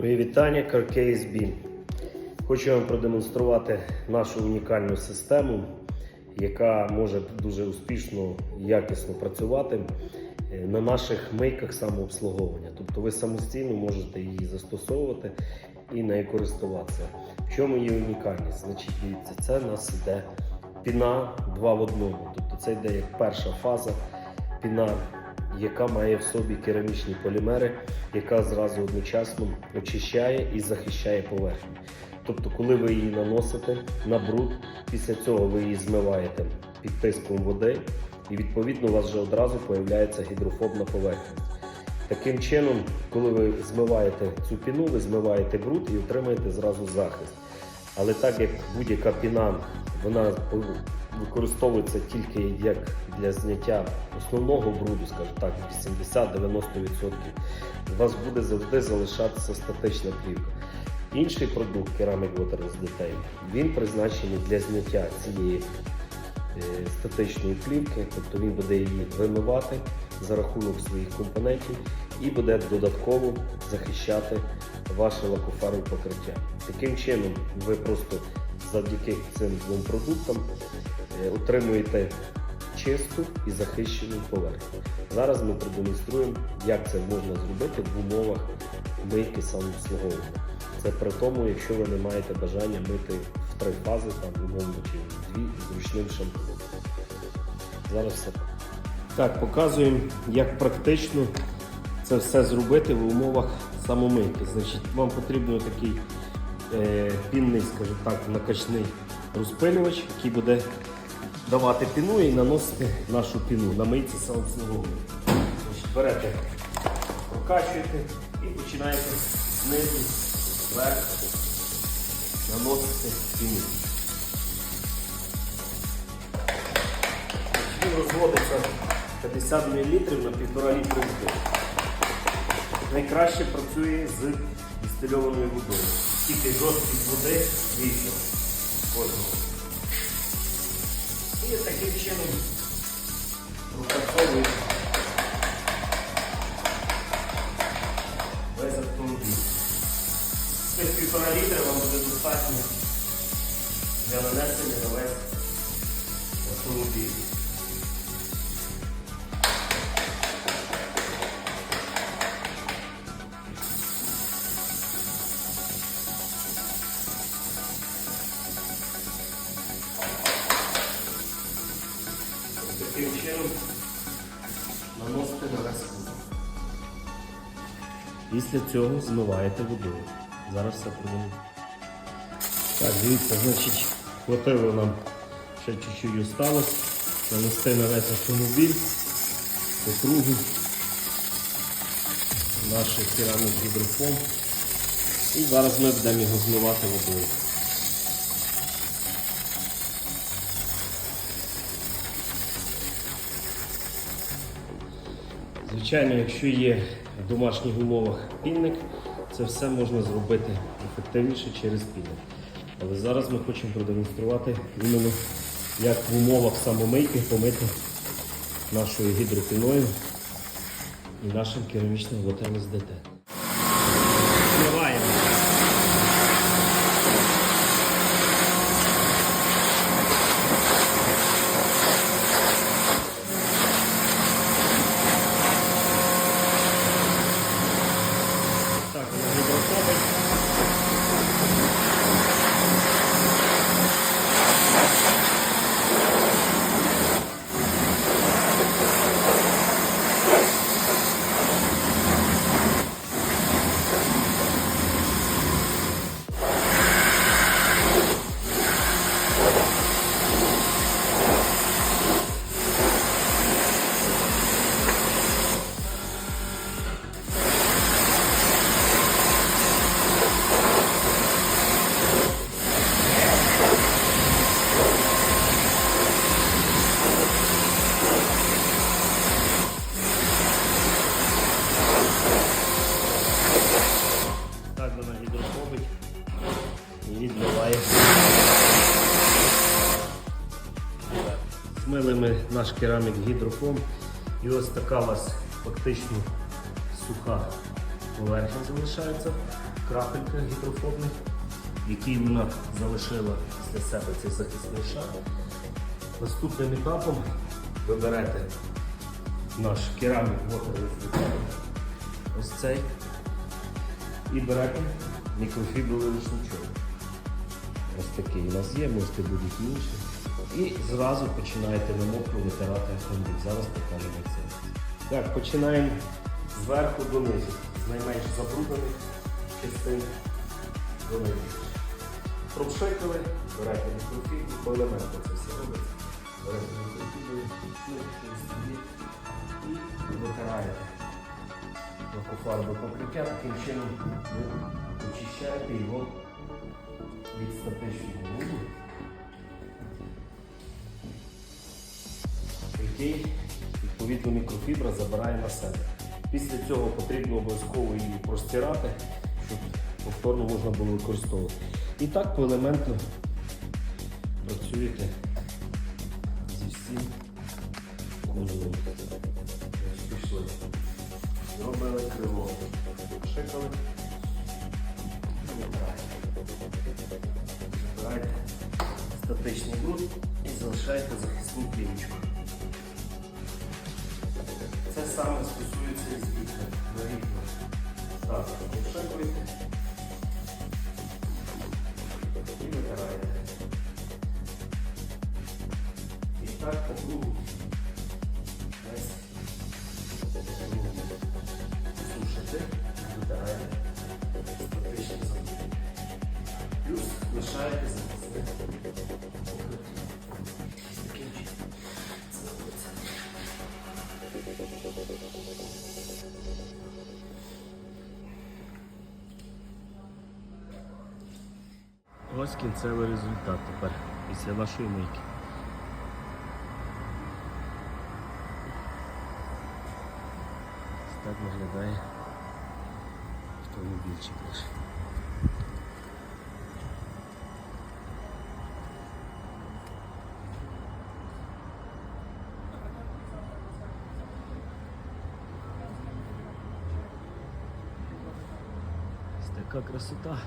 Мої вітання, Beam. Хочу вам продемонструвати нашу унікальну систему, яка може дуже успішно і якісно працювати е, на наших мийках самообслуговування. Тобто ви самостійно можете її застосовувати і нею користуватися. В чому її унікальність? Значить, дивіться, це в нас йде піна 2 в одному. Тобто це йде як перша фаза піна яка має в собі керамічні полімери, яка зразу одночасно очищає і захищає поверхню. Тобто, коли ви її наносите на бруд, після цього ви її змиваєте під тиском води, і відповідно у вас вже одразу появляється гідрофобна поверхність. Таким чином, коли ви змиваєте цю піну, ви змиваєте бруд і отримаєте зразу захист. Але так як будь-яка піна, вона використовується тільки як для зняття основного бруду, скажімо так, 80-90%, у вас буде завжди залишатися статична плівка. Інший продукт Ceramic Waterless Detail, він призначений для зняття цієї е, статичної плівки, тобто він буде її вимивати за рахунок своїх компонентів і буде додатково захищати ваше лакофарове покриття. Таким чином, ви просто завдяки цим двом продуктам е, отримуєте чисту і захищену поверхню. Зараз ми продемонструємо, як це можна зробити в умовах мийки самообслуговування. Це при тому, якщо ви не маєте бажання мити в три фази, там умовно чи дві з ручним шампунем. Зараз все. Так, показуємо, як практично це все зробити в умовах самомийки. Значить, вам потрібен такий пінний, скажімо так, накачний розпилювач, який буде давати піну і наносити нашу піну на мийці самообслуговування. Берете, прокачуєте і починаєте знизу, вверх наносити піну. Він розводиться 50 мл на 1,5 літри води. Найкраще працює з дистильованою водою. Тільки жорсткість води вийшов кожного. І таким чином Таким чином наносите на весь кубок. Після цього змиваєте водою. Зараз все продаємо. Так, дивіться, значить, хватило нам ще чуть-чуть осталось. Нанести на весь автомобіль по кругу наш керамік гідрофон. І зараз ми будемо його змивати водою. Звичайно, якщо є в домашніх умовах пінник, це все можна зробити ефективніше через пінник. Але зараз ми хочемо продемонструвати іменно, як в умовах самомийки помити нашою гідропіною і нашим керамічним вотером з ДТ. І. Змили ми наш керамік гідрофом і ось така у вас фактично суха поверхні залишається крапелька гідрофобних, який вона залишила після себе цей захисний шар. Наступним етапом ви берете наш керамік Water ось цей, і берете мікрофібровий рушничок. Ось такий у нас є, можете будуть інші. І зразу починаєте на мокру витирати автомобіль. Зараз покажемо це. Так, починаємо зверху донизу, з найменш забруднених частин донизу. Пропшикали, берете мікрофібру, по елементу це все робиться. Берете мікрофібру, і витираєте лакофарбове покриття, таким чином ви очищаєте його від статичного воду, який відповідно мікрофібра забирає на себе. Після цього потрібно обов'язково її простирати, щоб повторно можна було використовувати. І так поелементно працюєте зі всім кузовом. Зробили крило. Шикали. Статичний ґрунт і залишаєте захисну плівочку. Це саме стосується і з вікна. На вікна ставите, обшикуєте і витираєте. І так по кругу. Весь сушите, витираєте. Плюс лишаєте Ось кінцевий результат тепер після нашої мийки. Так виглядає автомобільчик наш. Така красота.